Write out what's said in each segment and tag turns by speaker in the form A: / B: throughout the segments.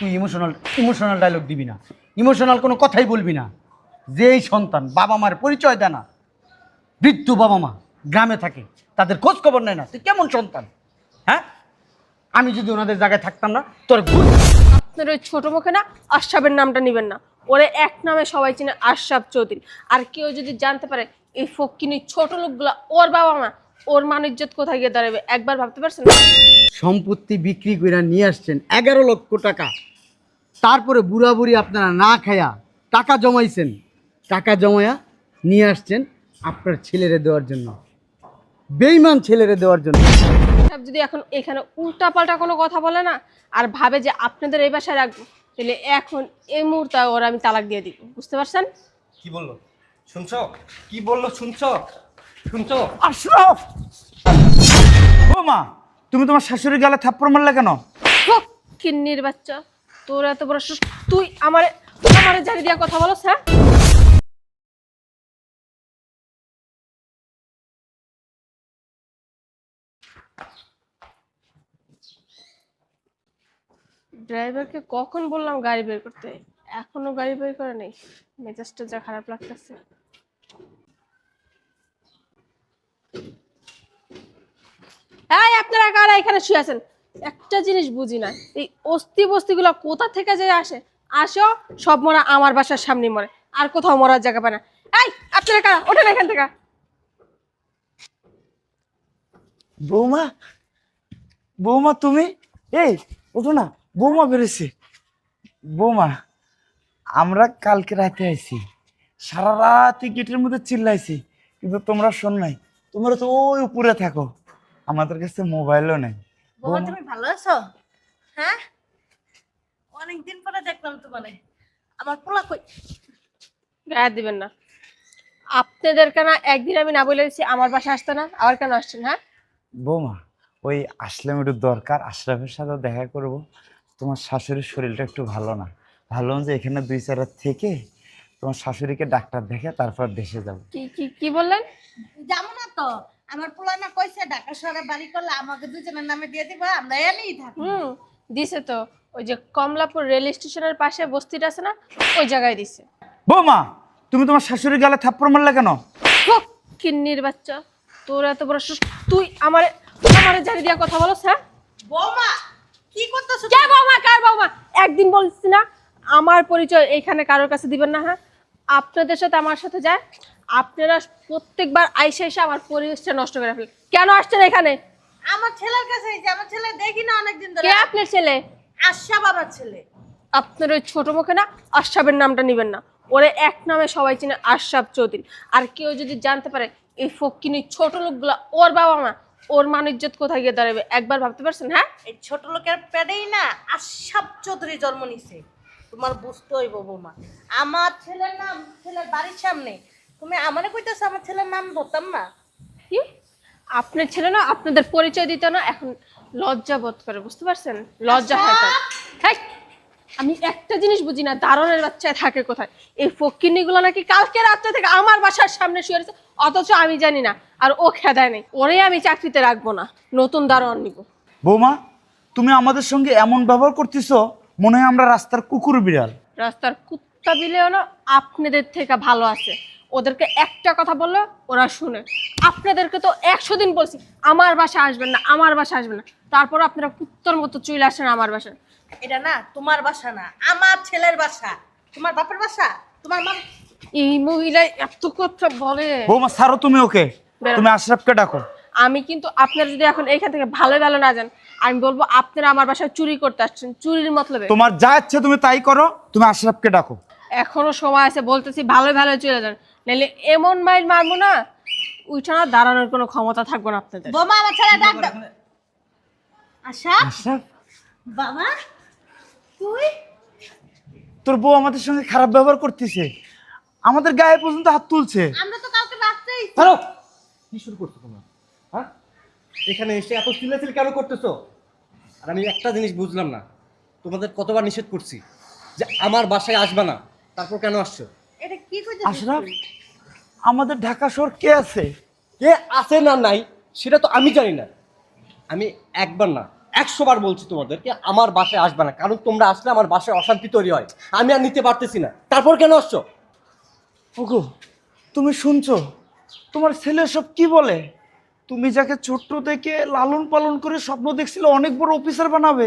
A: তুই emotional emotional dialogue দিবি না। ইমোশনাল কোনো কথাই বলবি না। যেই সন্তান বাবা মার পরিচয় দেয় না বৃদ্ধ বাবা মা গ্রামে থাকে তাদের খোঁজ খবর নেয় না তুই কেমন সন্তান? হ্যাঁ? আমি যদি ওনাদের জায়গায় থাকতাম না তোর
B: আপনার ওই ছোট মুখে না আশরাফের নামটা নেবেন না। ওরে এক নামে সবাই চিনে আশরাফ চৌধুরী। আর কেউ যদি জানতে পারে এই ফকিনি ছোট লোকগুলা ওর বাবা মা ওর মান ইজ্জত কোথায় গিয়ে দাঁড়াবে? একবার ভাবতে পারছেন?
A: সম্পত্তি বিক্রি করে নিয়ে আসছেন এগারো লক্ষ টাকা। তারপরে বুড়া বুড়ি আপনারা না খায়া টাকা জমাইছেন টাকা জমায়া নিয়ে আসছেন আপনার ছেলেরে দেওয়ার জন্য বেইমান ছেলেরে দেওয়ার জন্য।
B: যদি এখন এখানে উল্টাপাল্টা কোনো কথা বলে না আর ভাবে যে আপনাদের এই বাসায় রাখব তাহলে এখন এই মুহূর্তে ওরা আমি তালাক দিয়ে দিব বুঝতে পারছেন?
C: কি বলল? শুনছো? কি বলল শুনছো? শুনছো?
A: আশরাফ! ও মা তুমি তোমার শাশুড়ি গালে থাপ্পড় মারলে কেন?
B: কিন্নির বাচ্চা। তোর এত বড় তুই আমারে জারি দিয়া কথা বলছ হ্যাঁ? ড্রাইভারকে কখন বললাম গাড়ি বের করতে? এখনও গাড়ি বের করে নেই। মেজাজটা যা খারাপ লাগতেছে। আপনারা কারা এখানে শুয়ে আছেন? একটা জিনিস বুঝি না, এই অস্থি বস্তিগুলো কোথা থেকে যে আসে? আসো, সব মরা আমার বাসার সামনে মরে, আর কোথাও মরার জায়গা পায় না। এই আপনারা কারা ওঠেন এখান থেকে।
D: বৌমা বৌমা তুমি? এই, ওঠো না, বৌমা বেরোছে বৌমা, আমরা কালকে রাতে আইছি, সারা রাত গেটের মধ্যে চিল্লাইছি, কিন্তু তোমরা শোন নাই, তোমরা তো ওই উপরে থাকো, আমাদের কাছে মোবাইলও নেই।
E: বাবা তুমি ভালো আছো? হ্যাঁ? অনেকদিন পরে দেখলাম তোমারে। আমার পোলা কই?
B: গায়ে দিবেন না। আপনাদের কেন একদিন আমি না বলে দিচ্ছি আমার বাসা আসতে না আবার কেন আসছেন হ্যাঁ?
D: বৌমা ওই আসলাম একটু দরকার আশরাফের সাথে দেখা করব। তোমার শাশুড়ির শরীরটা একটু ভালো না। ভালো যে এখানে দুই চার থেকে তোমার শাশুড়িকে ডাক্তার দেখে তারপর দেশে যাব।
B: কি কি কি বললেন?
E: যাব না তো। আমার পোলা না কইছে ঢাকা শহরে বাড়ি করলে আমাকে দুজনের নামে দিয়ে দিবা আমরা এনেই থাকি
B: হুম দিছে তো। ওই যে কমলাপুর রেল স্টেশনের পাশে বস্তিটা আছে না ওই জায়গায় দিছে।
A: বৌমা তুমি তোমার শাশুড়ি গালে থাপ্পড় মারলে কেন?
B: কিন্নির বাচ্চা তোর এত বড় সাহস, তুই আমারে আমারে জারি দিয়া কথা বলছ হ্যাঁ?
E: বৌমা কি করতেছো
B: কে বৌমা কার বৌমা? একদিন বলছিস না আমার পরিচয় এইখানে কারোর কাছে দিবেন না হ্যাঁ? আপনাদের সাথে আমার সাথে যায় আপনারা প্রত্যেকবার আইসে এসে আমার পরিবেশটা নষ্ট করে ফেলেন। কেন আসছেন এখানে?
E: আমার ছেলের কাছে যে আমার ছেলে দেখি না অনেকদিন ধরে।
B: কে আপনার ছেলে?
E: আশা বাবার ছেলে।
B: আপনার ওই ছোট মুখে না আশরাফের নামটা নেবেন না। ওরে এক নামে সবাই চিনে আশরাফ চৌধুরী। আর কেউ যদি জানতে পারে এই ফকিনি ছোট লোকগুলা ওর বাবা মা ওর মান ইজ্জত কোথায় গিয়ে দাঁড়াবে? একবার ভাবতে পারছেন হ্যাঁ?
E: এই ছোট লোকের পেটেই না আশাব চৌধুরী জন্ম নিছে। তোমার বুঝতে হইব বৌমা। আমার ছেলের নাম ছেলের বাড়ির সামনে তুমি আমারে কইতেছো আমার ছেলের নাম ধরতাম না
B: কি? আপনার ছেলে না আপনাদের পরিচয় দিতে না এখন লজ্জা বোধ করে বুঝতে পারছেন? লজ্জা হয় তার। হেই, আমি একটা জিনিস বুঝি না দারণের বাচ্চায় থাকে কোথায়? এই ফকিনিগুলো নাকি কালকে রাত্রে থেকে আমার বাসার সামনে শুয়ে রয়েছে অথচ আমি জানি না আর ও খেদায় নেই। ওরে আমি চাকরিতে রাখব না নতুন দারোয়ান নিব।
A: বৌমা তুমি আমাদের সঙ্গে এমন ব্যবহার করতেছো মনে হয় আমরা রাস্তার কুকুর বিড়াল।
B: রাস্তার কুত্তা বিলেও না আপনাদের থেকে ভালো আছে। ওদেরকে একটা কথা বলল ওরা শুনে। আপনাদেরকে তো একশো দিন বলছি আমার বাসা আসবেন না আমার বাসা আসবেন না। তারপর আপনারা কুত্তার মতো চলে আসেন আমার বাসায়।
E: এটা না তোমার বাসা না আমার ছেলের বাসা। তোমার বাপের বাসা? তোমার মা
B: এই মহিলা এত কথা বলে।
A: বৌমা ছাড়ো তুমি ওকে। তুমি আশরাফকে ডাকো।
B: আমি কিন্তু আপনারা যদি এখন এইখান থেকে ভালো ভালো না যান আমি বলব আপনারা আমার বাসায় চুরি করতে আসছেন চুরির মতলবে।
A: তোমার যা ইচ্ছে তুমি তাই করো তুমি আশরাফকে ডাকো।
B: এখনও সময় আছে বলতেছি ভালো ভালো চলে যান। নাহলে এমন মাইল মারবো না উঠা না দাঁড়ানোর কোনো ক্ষমতা থাকবে না আপনাদের।
E: বোমা আমার ছেলে ডাক দাও। আশা
A: আশরাফ?
E: বাবা তুই?
A: তোর বউ আমাদের সঙ্গে খারাপ ব্যবহার করতেছে। আমাদের গায়ে পর্যন্ত হাত তুলছে।
E: আমরা তো কালকে রাত্রেই
C: হ্যালো কি শুরু করছ তোমরা? হ্যাঁ? এখানে এসে এত চিল্লাচিল্লি কেন করতেছো? আর আমি একটা জিনিস বুঝলাম না। তোমাদের কতবার নিষেধ করছি যে আমার বাসায় আসবে না। তারপর কেন আসছো?
E: এটা কি কইতে
A: আশরাফ? আমাদের ঢাকা শহর কে আছে?
C: কে আছে না নাই সেটা তো আমি জানি না। আমি একবার না একশো বার বলছি তোমাদেরকে আমার বাসায় আসবে না। কারণ তোমরা আসলে আমার বাসায় অশান্তি তৈরি হয়। আমি আর নিতে পারতেছি না। তারপর কেন আসছো?
D: ওগো তুমি শুনছো? তোমার ছেলে সব কি বলে? তুমি যাকে ছোট্ট থেকে লালন পালন করে স্বপ্ন দেখছিলে অনেক বড় অফিসার বানাবে।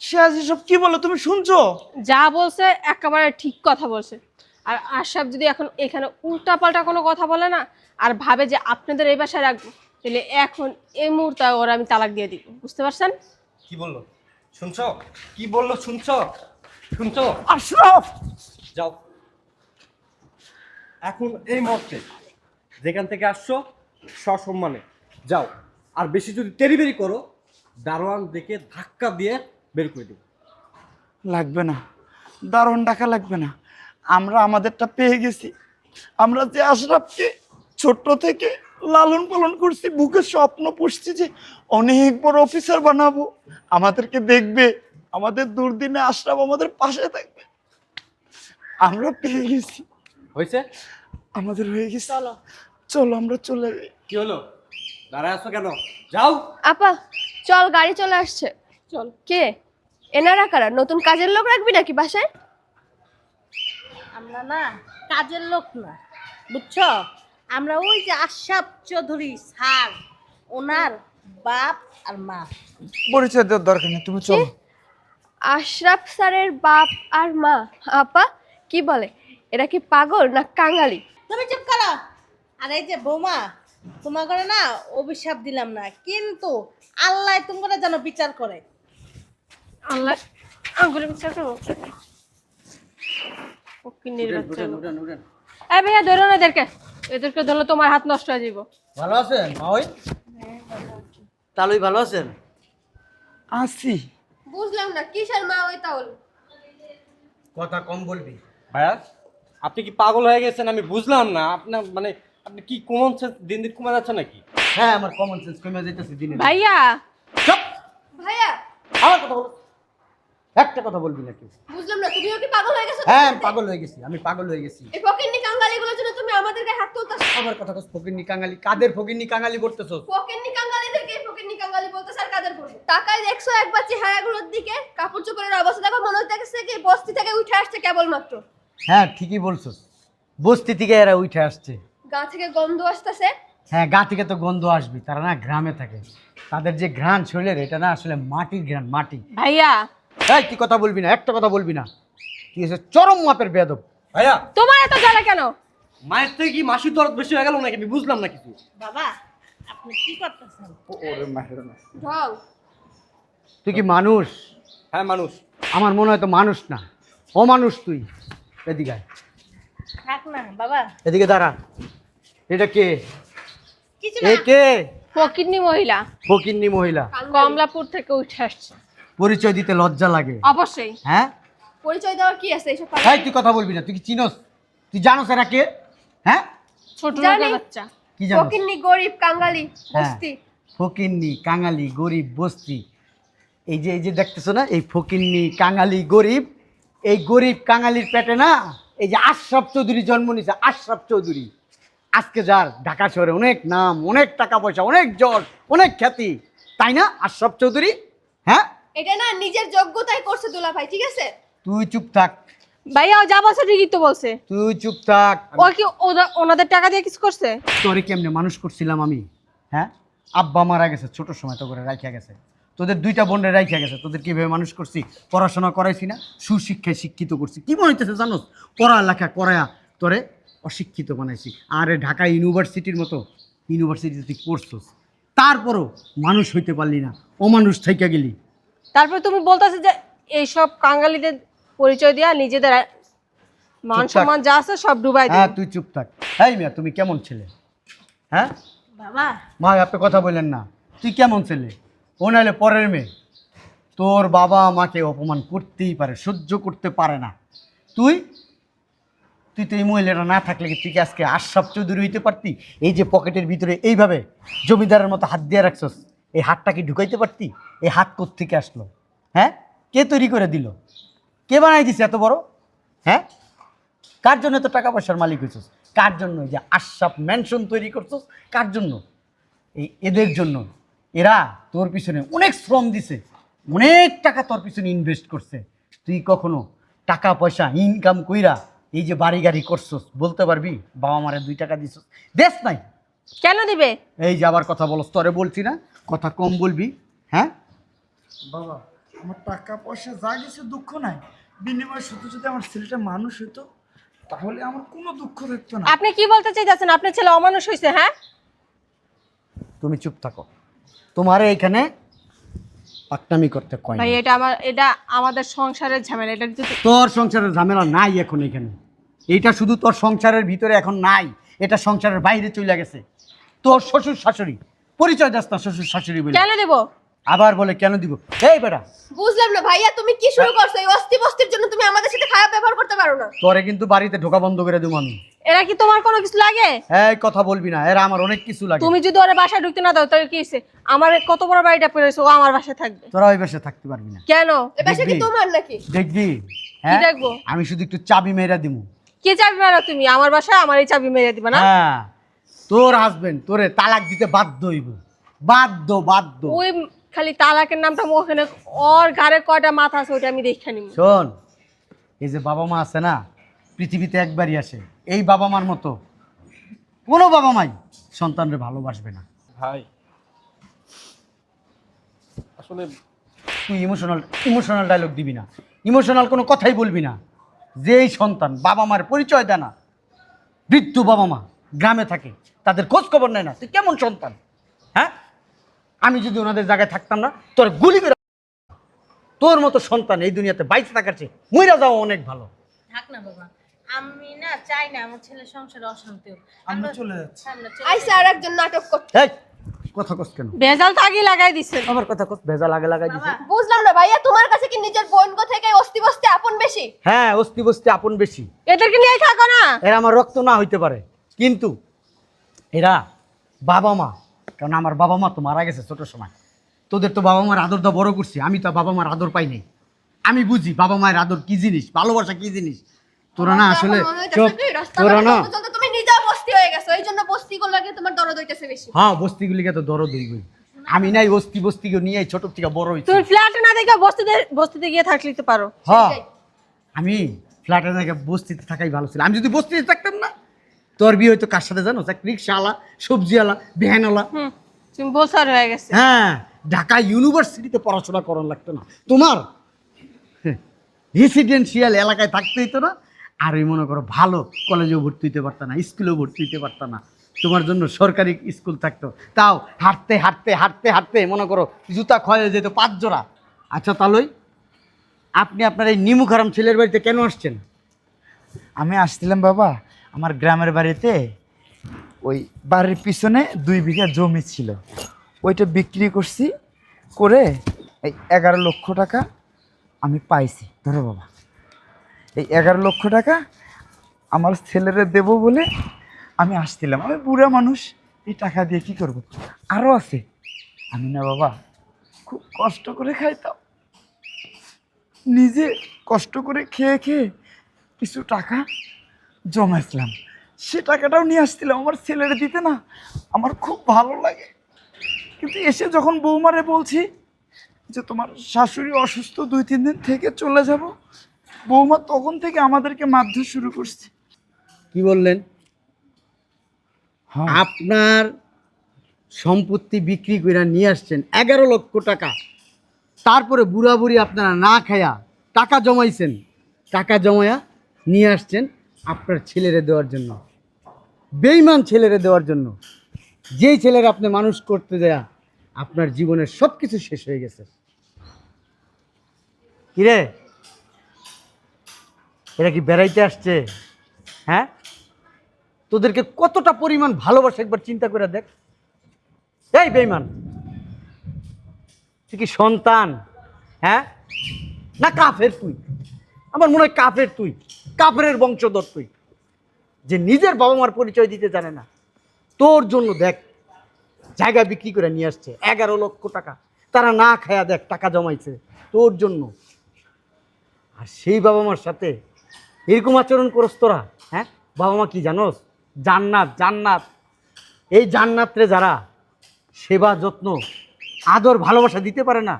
D: সে আজ সব কি বলে তুমি শুনছো?
B: যা বলছে একেবারে ঠিক কথা বলছে। আর আশরাফ যদি এখন এখানে উল্টাপাল্টা কোনো কথা বলে না আর ভাবে যে আপনাদের এই বাসায় রাখব তাহলে এখন এই মুহূর্তে ওরা আমি তালাক দিয়ে দিব। বুঝতে পারছেন?
C: কি বলল? শুনছো? কি বলল শুনছো? শুনছো?
D: আশরাফ!
C: যাও। এখন এই মুহূর্তে যেখান থেকে আসছো সসম্মানে যাও। আর বেশি যদি তেরিবেরি করো দারোয়ান দেখে ধাক্কা দিয়ে বের করে দেবো
D: লাগবে না। দারুণ টাকা লাগবে না। আমরা আমাদেরটা পেয়ে গেছি। আমরা যে আশরাফকে ছোট্ট থেকে লালন পালন করছি বুকে স্বপ্ন পুষছি যে অনেক বড় অফিসার বানাবো। আমাদেরকে দেখবে আমাদের দুর্দিনে আশরাফ আমাদের পাশে থাকবে। আমরা পেয়ে গেছি।
C: হয়েছে?
D: আমাদের হয়ে গেছে। চলো। চলো আমরা চলে যাই।
C: কি হলো? দাঁড়ায় আছো কেন? যাও।
F: আপা চল গাড়ি চলে আসছে।
B: চল।
F: কে? এনারা কারা? নতুন কাজের লোক রাখবি নাকি বাসায়?
E: আমরা না কাজের লোক না বুঝছ? আমরা ওই যে আশাপ চৌধুরী স্যার ওনার বাপ আর মা।
D: পরিচয় দেওয়ার দরকার নেই তুমি চলো।
F: আশরাফ স্যারের বাপ আর মা। আপা কি বলে? এরা কি পাগল না কাঙালি?
E: তুমি চুপ করো। আর এই যে বৌমা তোমার করে না অভিশাপ দিলাম না কিন্তু আল্লাহ তোমার যেন বিচার করে।
B: আল্লাহ আঙ্গুলে বিচার করব। ফকিন্নির বাচ্চাগুলো। এই ভাইয়া ধরো না এদেরকে। এদেরকে ধরলে তোমার হাত নষ্ট হয়ে যাব
A: ভালো আছেন মা তালুই ভালো আছেন?
D: আসি
F: বুঝলাম না কিসের মা ওই তাহলে
A: কথা কম বলবি।
C: ভাইয়া? আপনি কি পাগল হয়ে গেছেন? আমি বুঝলাম না। আপনার মানে আপনি কি কমন সেন্স দিন দিন কমে যাচ্ছে নাকি?
A: হ্যাঁ আমার কমন সেন্স কমে যাইতেছে দিনে দিনে।
B: ভাইয়া!
F: ভাইয়া!
A: আমার কথা বলো। একটা কথা বলবি না কেউ
F: বুঝলাম না তুমিও কি পাগল হয়ে গেছো?
A: হ্যাঁ পাগল হয়ে গেছি আমি পাগল হয়ে গেছি।
F: এই ফকিন্নি কাঙ্গালিগুলোর জন্য তুমি আমাদের গায়ে হাত তুলতাছ?
A: আমার কথা কস ফকিন্নি কাঙালি কাদের ফকিন্নি কাঙালি করতেছ
F: ফকিন্নি কাঙ্গালিদেরকে ফকিন্নি কাঙ্গালি বলতে স্যার কাদের বলব? তাকাই দেখছ একবার চেহারাগুলোর দিকে? কাপড় চোপড়ের অবস্থা দেখো মনে হচ্ছে কি বস্তি থেকে উঠে আসছে কেবলমাত্র।
A: হ্যাঁ ঠিকই বলছস বস্তি থেকে এরা উঠে আসছে।
F: গা থেকে গন্ধ আসতেছে?
A: হ্যাঁ গা থেকে তো গন্ধ আসবে তারা না গ্রামে থাকে। তাদের যে ঘ্রাণ শরীরের এটা না আসলে মাটির ঘ্রাণ মাটি।
B: ভাইয়া
A: এই তুই কথা বলবি না? একটা কথা বলবি না। তুই এসে চরম মাপের বেদব
C: ভাইয়া।
B: তোমার এত জ্বালা কেন?
C: মায়ের থেকে কি মাসির দরদ বেশি হয়ে গেল নাকি? আমি বুঝলাম না কিছু।
E: বাবা আপনি কি করতেছেন?
F: ঢং
A: তুই কি মানুষ?
C: হ্যাঁ মানুষ।
A: আমার মনে হয় তো মানুষ না। ও মানুষ তুই। এদিকে আয়।
E: থাক না বাবা।
A: এদিকে দাঁড়া। এটা কে?
E: কিছু
A: এ
E: না
A: কে?
B: ফকিন্নি মহিলা।
A: ফকিন্নি মহিলা।
B: কমলাপুর থেকে উঠে আসছে।
A: পরিচয় দিতে লজ্জা লাগে।
B: অবশ্যই।
A: হ্যাঁ?
F: পরিচয় দেওয়ার কি আছে? এইসব
A: এই তুই কথা বলবি না তুই কি চিনস? তুই জানোস এরা কে? হ্যাঁ?
B: ছোট
F: জানি।
B: লোকের বাচ্চা।
A: কি জানোস?
F: ফকিন্নি গরিব কাঙ্গালি
A: হ্যাঁ।
F: বস্তি।
A: ফকিন্নি কাঙালি গরিব বস্তি। এই যে এই যে দেখতেছো না এই ফকিন্নি কাঙালি গরিব এই গরিব কাঙালির পেটে না এই যে আশরাফ চৌধুরী জন্ম নিছে আশরাফ চৌধুরী। আজকে যার ঢাকা শহরে অনেক নাম অনেক টাকা পয়সা অনেক যশ অনেক খ্যাতি। তাই না আশরাফ চৌধুরী? হ্যাঁ?
F: এটা না নিজের যোগ্যতায় করছে দুলা ভাই ঠিক আছে?
A: তুই চুপ থাক।
B: ভাইয়া ও যা বলছে ঠিকই তো বলছে।
A: তুই চুপ থাক।
B: ও কি ওরা- ওনাদের টাকা দিয়ে কিছু করছে?
A: তোরে কেমনে মানুষ করছিলাম আমি? হ্যাঁ? আব্বা মারা গেছে ছোট সময় তো করে রাখিয়া গেছে। তোদের দুইটা বোনের রাখিয়া গেছে। তোদের কীভাবে মানুষ করছি? পড়াশোনা করাইছি না সুশিক্ষায় শিক্ষিত করছি। কি মনে হইতেছে জানোস? পড়ালেখা করায়া তোরে অশিক্ষিত বানাইছি। আর ঢাকা ইউনিভার্সিটির মতো ইউনিভার্সিটিতে তুই পড়ছস। তারপরও মানুষ হইতে পারলি না। অমানুষ থাইকা গেলি।
B: তারপর তুমি বলতেছে যে এইসব কাঙ্গালিদের পরিচয় দিয়া নিজেদের মান সম্মান যা আছে সব ডুবাই
A: হ্যাঁ তুই চুপ থাক। হ্যাঁ মিয়া তুমি কেমন ছেলে? হ্যাঁ?
E: বাবা।
A: মা আপনি কথা বললেন না। তুই কেমন ছেলে? ও নাহলে পরের মেয়ে। তোর বাবা মাকে অপমান করতেই পারে সহ্য করতে পারে না। তুই? তুই তো এই মহিলাটা না থাকলে কি তুই কি আজকে আশরাফ চৌধুরী হইতে পারতি? এই যে পকেটের ভিতরে এইভাবে জমিদারের মতো হাত দিয়ে রাখছস। এই হাতটা কি ঢুকাইতে পারতি? এই হাত থেকে আসলো? হ্যাঁ? কে তৈরি করে দিল? কে বানাই দিছে এত বড়? হ্যাঁ? কার জন্য তো টাকা পয়সার মালিক হয়েছিস কার জন্য যে আশরাফ ম্যানশন তৈরি করছস? কার জন্য? এই এদের জন্য। এরা তোর পিছনে অনেক শ্রম দিছে অনেক টাকা তোর পিছনে ইনভেস্ট করছে। তুই কখনো টাকা পয়সা ইনকাম কইরা এই যে বাড়ি গাড়ি করছস বলতে পারবি? বাবা মারে দুই টাকা দিছস। দেশ নাই।
B: কেন দিবে?
A: এই যে আবার কথা বলস তোরে বলছি না। কথা কম বলবি হ্যাঁ?
D: বাবা আমার টাকা পয়সা যা কিছু দুঃখ নাই বিনিময়ে শুধু যদি আমার ছেলেটা মানুষ হতো তাহলে আমার কোনো দুঃখ থাকতো না।
B: আপনি কি বলতে চাইতেছেন? আপনার ছেলে অমানুষ হয়েছে হ্যাঁ?
A: তুমি চুপ থাকো। তোমারে এইখানে পাকনামি করতে কয়
B: ভাই এটা আমার এটা আমাদের সংসারের ঝামেলা এটা যদি
A: তোর সংসারের ঝামেলা নাই এখন এখানে। এইটা শুধু তোর সংসারের ভিতরে এখন নাই এটা সংসারের বাইরে চলে গেছে। তোর শ্বশুর শাশুড়ি পরিচয় দাস না শ্বশুর শাশুড়ি বলে।
B: কেন দেবো?
A: আবার বলে কেন দিব? এই বেটা।
F: বুঝলাম না ভাইয়া তুমি কি শুরু করছ? এই অস্থি বস্তির জন্য তুমি আমাদের সাথে খারাপ ব্যবহার করতে পারো না।
A: তোরে কিন্তু বাড়িতে ঢোকা বন্ধ করে দেবো আমি।
B: এরা কি তোমার কোনো কিছু লাগে?
A: এই কথা বলবি না এরা আমার অনেক কিছু লাগে।
B: তুমি যদি ওরা বাসায় ঢুকতে না দাও তাহলে কি হয়েছে? আমার কত বড় বাড়িটা পেরেছে ও আমার বাসায় থাকবে।
A: তোরা ওই বাসে থাকতে পারবি না।
B: কেন?
F: এ বাসা কি
A: দেখবি?
F: তোমার নাকি?
A: দেখবি? হ্যাঁ?
B: দেখব?
A: আমি শুধু একটু চাবি মেয়েরা দিব
B: কে চাবি মারো তুমি আমার বাসায় আমার এই চাবি মেরে দিবা না?
A: হ্যাঁ। তোর হাজবেন্ড তোরে তালাক দিতে বাধ্য হইব। বাধ্য বাধ্য।
B: ওই খালি তালাকের নামটা ওখানে ওর ঘাড়ে কয়টা মাথা আছে ওইটা আমি দেখে নিব।
A: শোন এই যে বাবা মা আছে না পৃথিবীতে একবারই আসে। এই বাবা মার মতো কোনো বাবা মাই সন্তানরে ভালোবাসবে না।
C: ভাই আসলে
A: তুই ইমোশনাল ইমোশনাল ডায়লগ দিবি না। ইমোশনাল কোনো কথাই বলবি না। যেই সন্তান বাবা মার পরিচয় দেয় না বৃদ্ধ বাবা মা। গ্রামে থাকে তাদের খোঁজ খবর নেয় না। তুই কেমন সন্তান? হ্যাঁ? আমি যদি ওনাদের জায়গায় থাকতাম না তোর গুলি করে তোর মতো সন্তান এই দুনিয়াতে বাইশে থাকার চেয়ে মইরা যাওয়া অনেক ভালো।
E: থাক না বাবা আমি না চাই না আমার ছেলের সংসারে অশান্তি
D: আমরা চলে যাচ্ছি।
F: আইসা আর একজন নাটক করতে।
A: এই কথা কস কেন?
B: ভেজাল তো আগে লাগাই দিচ্ছেন
A: আবার কথা কস ভেজা লাগে লাগাই দিছে।
F: বুঝলাম না ভাইয়া তোমার কাছে কি নিজের বোন গো থেকে অস্থি বস্তি আপন বেশি?
A: হ্যাঁ বস্তি আপন বেশি।
B: এদেরকে নিয়ে থাকো না।
A: এরা আমার রক্ত না হইতে পারে। কিন্তু এরা বাবা মা কারণ আমার বাবা মা তো মারা গেছে ছোট সময়। তোদের তো বাবা মার আদর দা বড় করছি আমি তো বাবা মার আদর পাই নাই। আমি বুঝি বাবা মায়ের আদর কি জিনিস ভালোবাসা কি জিনিস। তোরা না আসলে তোরা না
F: তুমি বস্তি হয়ে গেছো এই জন্য বস্তি গুলো তোমার দরদ হইতেছে বেশি।
A: হ্যাঁ বস্তিগুলিকে তো দরদ হইবই। আমি নাই বস্তি বস্তিকে নিয়ে ছোট থেকে বড়
B: তুমি ফ্ল্যাটে না দেখে বস্তিতে বস্তিতে গিয়ে থাকলে তো পারো।
A: হ্যাঁ আমি জায়গায় বস্তিতে থাকাই ভালো ছিল। আমি যদি বস্তিতে থাকতাম না তোর বিয়ে হয়তো কার সাথে জানো? রিক্সাওয়ালা সবজিওয়ালা ভ্যানওয়ালা
B: হুম তুমি বসার হয়ে গেছে।
A: হ্যাঁ ঢাকা ইউনিভার্সিটিতে পড়াশোনা করার লাগতো না। তোমার রেসিডেন্সিয়াল এলাকায় থাকতে হইতো না আর ওই মনে করো ভালো কলেজেও ভর্তি হইতে পারতো না স্কুলেও ভর্তি হইতে পারতো না। তোমার জন্য সরকারি স্কুল থাকতো। তাও হাঁটতে হাঁটতে হাঁটতে হাঁটতে মনে করো জুতা ক্ষয় হয়ে যেত পাঁচ জোড়া। আচ্ছা তাহলে আপনি আপনার এই নিমুখারাম ছেলের বাড়িতে কেন আসছেন?
D: আমি আসছিলাম বাবা আমার গ্রামের বাড়িতে ওই বাড়ির পিছনে দুই বিঘা জমি ছিল। ওইটা বিক্রি করছি করে এই এগারো লক্ষ টাকা আমি পাইছি। ধরো বাবা। এই এগারো লক্ষ টাকা আমার ছেলেরে দেবো বলে আমি আসছিলাম। আমি বুড়া মানুষ, এই টাকা দিয়ে কি করব? আরও আছে। আমি না বাবা, খুব কষ্ট করে খাইতাম। নিজে কষ্ট করে খেয়ে খেয়ে কিছু টাকা জমাইছিলাম সে টাকাটাও নিয়ে আসছিলাম আমার ছেলেরে দিতে না আমার খুব ভালো লাগে। কিন্তু এসে যখন বৌমারে বলছি যে তোমার শাশুড়ি অসুস্থ দুই তিন দিন থেকে চলে যাব। বৌমা তখন থেকে আমাদেরকে মারধর শুরু করছে।
A: কি বললেন?
D: হ্যাঁ।
A: আপনার সম্পত্তি বিক্রি করে নিয়ে আসছেন এগারো লক্ষ টাকা। তারপরে বুড়া বুড়ি আপনারা না খায়া টাকা জমাইছেন। টাকা জমায়া নিয়ে আসছেন। আপনার ছেলেরে দেওয়ার জন্য। বেইমান ছেলেরে দেওয়ার জন্য। যেই ছেলের আপনি মানুষ করতে দেয়া আপনার জীবনের সব কিছু শেষ হয়ে গেছে। কিরে? এরা কি বেড়াইতে আসছে? হ্যাঁ? তোদেরকে কতটা পরিমাণ ভালোবাসা একবার চিন্তা করে দেখ। এই বেইমান তুই কি সন্তান? হ্যাঁ? না কাফের তুই? আমার মনে হয় কাফের তুই কাফের বংশধর তুই। যে নিজের বাবা মার পরিচয় দিতে জানে না। তোর জন্য দেখ, জায়গা বিক্রি করে নিয়ে আসছে, এগারো লক্ষ টাকা। তারা না খায়া দেখ, টাকা জমাইছে। তোর জন্য। আর সেই বাবা মার সাথে এরকম আচরণ করস তোরা হ্যাঁ? বাবা মা কি জানোস? জান্নাত জান্নাত। এই জান্নাতরে যারা সেবা, যত্ন, আদর, ভালোবাসা দিতে পারে না,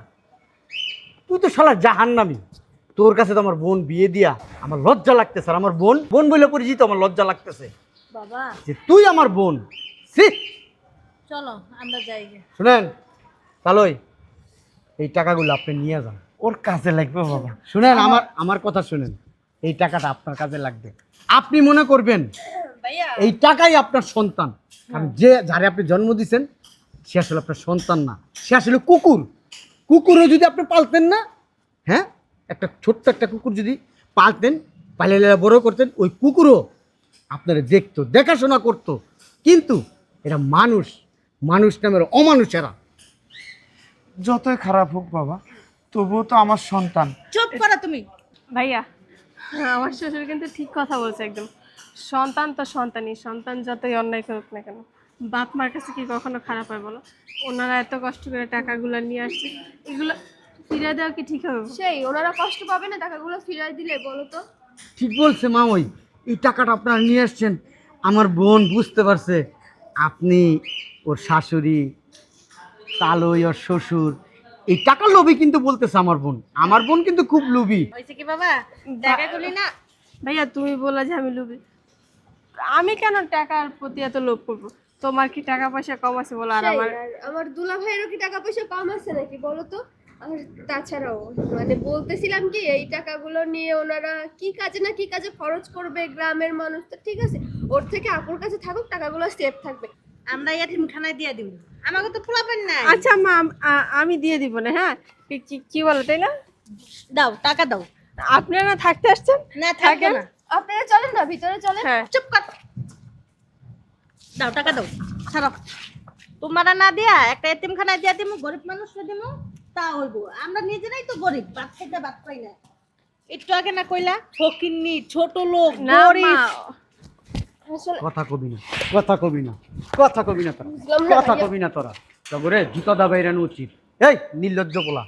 A: তুই তো শালা জাহান্নামি। তোর কাছে তো আমার বোন বিয়ে দিয়া আমার লজ্জা লাগতেছে আর আমার বোন বোন বলে পরিচিত আমার লজ্জা লাগতেছে।
E: বাবা।
A: যে তুই আমার বোন সি
E: চলো আমরা যাই।
A: শুনেন তালই এই টাকাগুলো আপনি নিয়ে যান।
D: ওর কাজে লাগবে বাবা।
A: শুনেন আমার আমার কথা শুনেন। এই টাকাটা আপনার কাজে লাগবে। আপনি মনে করবেন
B: ভাইয়া।
A: এই টাকাই আপনার সন্তান। কারণ যে যারে আপনি জন্ম দিয়েছেন সে আসলে আপনার সন্তান না। সে আসলে কুকুর। কুকুরও যদি আপনি পালতেন না হ্যাঁ? একটা ছোট্ট একটা কুকুর যদি পালতেন পালে বড় করতেন ওই কুকুরও আপনারা দেখতো দেখাশোনা করতো। কিন্তু এরা মানুষ মানুষ নামের অমানুষেরা।
D: যতই খারাপ হোক বাবা তবুও তো আমার সন্তান।
E: চুপ করো তুমি।
B: ভাইয়া আমার শ্বশুর কিন্তু ঠিক কথা বলছে একদম। সন্তান তো সন্তানই সন্তান যতই অন্যায় করুক না কেন। বাপ মার কাছে কি কখনো খারাপ হয় বলো? ওনারা এত কষ্ট করে টাকাগুলো নিয়ে আসছে এগুলো ফিরে দেওয়া কি ঠিক হবে?
F: সেই ওনারা কষ্ট পাবে না টাকাগুলো ফিরাই দিলে বলো তো।
A: ঠিক বলছে মা ওই এই টাকাটা আপনারা নিয়ে আসছেন। আমার বোন বুঝতে পারছে আপনি ওর শাশুড়ি তালই ওর শ্বশুর এই টাকার লোভী কিন্তু বলতেছে আমার বোন। আমার বোন কিন্তু খুব লোভী।
E: হয়েছে কি বাবা? টাকাগুলি না।
B: ভাইয়া তুমি বলা যে আমি লোভী। আমি কেন টাকার প্রতি এত লোভ করব? তোমার কি টাকা পয়সা কম আছে বলো আর আমার?
F: আমার দুলা ভাইয়েরও কি টাকা পয়সা কম আছে নাকি বলো তো? আর তাছাড়াও মানে বলতেছিলাম কি এই টাকাগুলো নিয়ে ওনারা কি কাজে না কি কাজে খরচ করবে গ্রামের মানুষ তো ঠিক আছে ওর থেকে আপুর কাছে থাকুক টাকাগুলো সেফ থাকবে।
E: আমরা ইয়াতিমখানায় দিয়ে দিব। আমাকে তো পোলাবেন না
B: আচ্ছা মা আম- আমি দিয়ে দিব না হ্যাঁ? কি- কি- কি বলো তাই না?
E: দাও টাকা দাও।
B: আপনারা থাকতে আসছেন?
E: না
B: থাকেন?
E: না।
F: আপনারা চলেন না ভিতরে চলেন।
B: হ্যাঁ।
E: চুপ কর। দাও টাকা দাও। ছাড়ো। তোমারা না দিয়া একটা এতিমখানায় দিয়া দিমু গরিব মানুষকে দিমু। তা হইব আমরা নিজেরাই তো গরিব ভাত খাইতে ভাত পাই না। একটু আগে না কইলা ফকিন্নি ছোট লোক
B: না
E: গরিব।
A: কথা কবি না কথা কবি না কথা কবি না তোরা কথা কবি না তোরা। জুতা দা বাইরানো উচিত। এই নির্লজ্জ পোলা।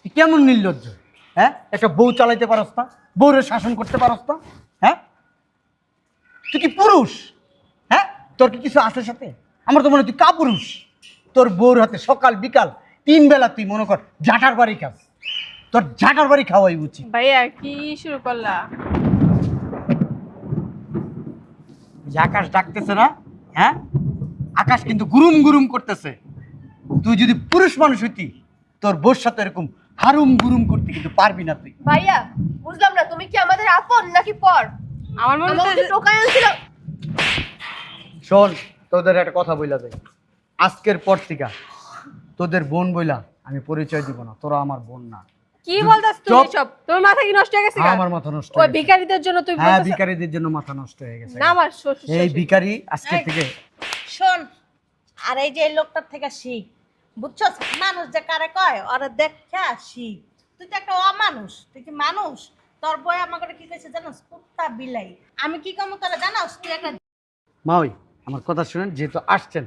A: তুই কেমন নির্লজ্জ? হ্যাঁ? একটা বউ চালাইতে পারস না বউরে শাসন করতে পারস না হ্যাঁ? তুই কি পুরুষ? হ্যাঁ? তোর কি কিছু আছে সাথে? আমার তো মনে হয় তুই কা পুরুষ তোর বউর হাতে সকাল বিকাল তিন বেলা তুই মনে কর জাটার বাড়ি খাস। তোর জাটার বাড়ি খাওয়াই উচিত।
B: ভাইয়া কি শুরু করলা?
A: আকাশ ডাকতেছে না? হ্যাঁ? আকাশ কিন্তু গুরুম গুরুম করতেছে। তুই যদি পুরুষ মানুষ হইতি তোর বোর সাথে এরকম হারুম গুরুম করতে কিন্তু পারবি না তুই।
F: ভাইয়া বুঝলাম না তুমি কি আমাদের আপন নাকি পর?
B: আমার মনে হচ্ছে
F: টোকায় আনছিল।
A: শোন তোদের একটা কথা বইলা দেয় আজকের পর থেকে তোদের বোন বইলা আমি পরিচয় দিব না তোরা আমার বোন না।
B: কি বলতাস তুই সব তোর মাথা কি নষ্ট হয়ে গেছে
A: আমার মাথা নষ্ট
B: ওই ভিখারিদের জন্য তুই
A: হ্যাঁ ভিকারিদের জন্য মাথা নষ্ট হয়ে গেছে।
B: না আমার শ্বশুর
A: এই। ভিকারি আজকে থেকে
E: শোন আর এই যে লোকটার থেকে শিখ বুঝছস? মানুষ যে কারে কয়? ওরা দেখা শিখ। তুই তো একটা অমানুষ তুই কি মানুষ? তোর বই আমাকে কি কইছে জানোস? কুত্তা বিলাই। আমি কি কম তোরা জানোস? তুই একটা
A: মাওই আমার কথা শুনেন যেহেতু আসছেন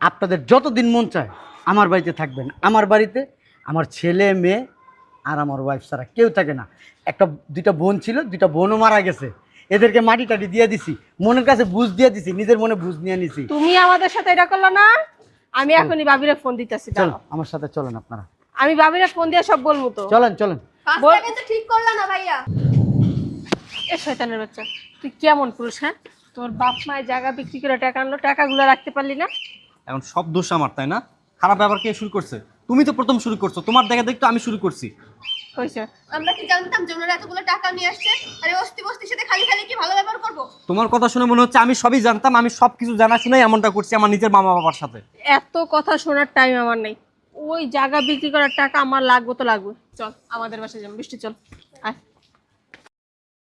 A: আপনাদের যতদিন মন চায় আমার বাড়িতে থাকবেন। আমার বাড়িতে আমার ছেলে মেয়ে আর আমার ওয়াইফ ছাড়া কেউ থাকে না। একটা দুইটা বোন ছিল দুইটা বোনও মারা গেছে। এদেরকে মাটি টাটি দিয়ে দিছি মনের কাছে বুঝ দিয়ে দিছি নিজের মনে বুঝ নিয়ে নিছি।
B: তুমি আমাদের সাথে এটা করল না? আমি এখনই বাবিরে ফোন দিতেছি
A: চলো আমার সাথে চলেন আপনারা।
B: আমি বাবিরে ফোন দিয়ে সব বলব তো।
A: চলেন চলেন।
F: ঠিক করলা না ভাইয়া।
B: এ শয়তানের বাচ্চা তুই কেমন পুরুষ হ্যাঁ? তোর বাপ মায়ের জায়গা বিক্রি করে টাকা আনলো টাকাগুলো রাখতে পারলি না?
C: এখন সব দোষ আমার তাই না? খারাপ ব্যাপার কে শুরু করছে? তুমি তো প্রথম শুরু করছ তোমার দেখা দেখতে আমি শুরু করছি।
B: কইছে
F: আমরা কি জানতাম যে ওনারা এতগুলো টাকা নিয়ে আসছে? আর অস্তি বস্তির সাথে খালি খালি কি ভালো ব্যবহার করব?
C: তোমার কথা শুনে মনে হচ্ছে আমি সবই জানতাম আমি সব কিছু জানা এমনটা করছি আমার নিজের মামা বাবার সাথে।
B: এত কথা শোনার টাইম আমার নেই। ওই জায়গা বিক্রি করার টাকা আমার লাগবে তো লাগবে। চল আমাদের বাসায় যাব। বৃষ্টি চল আয়।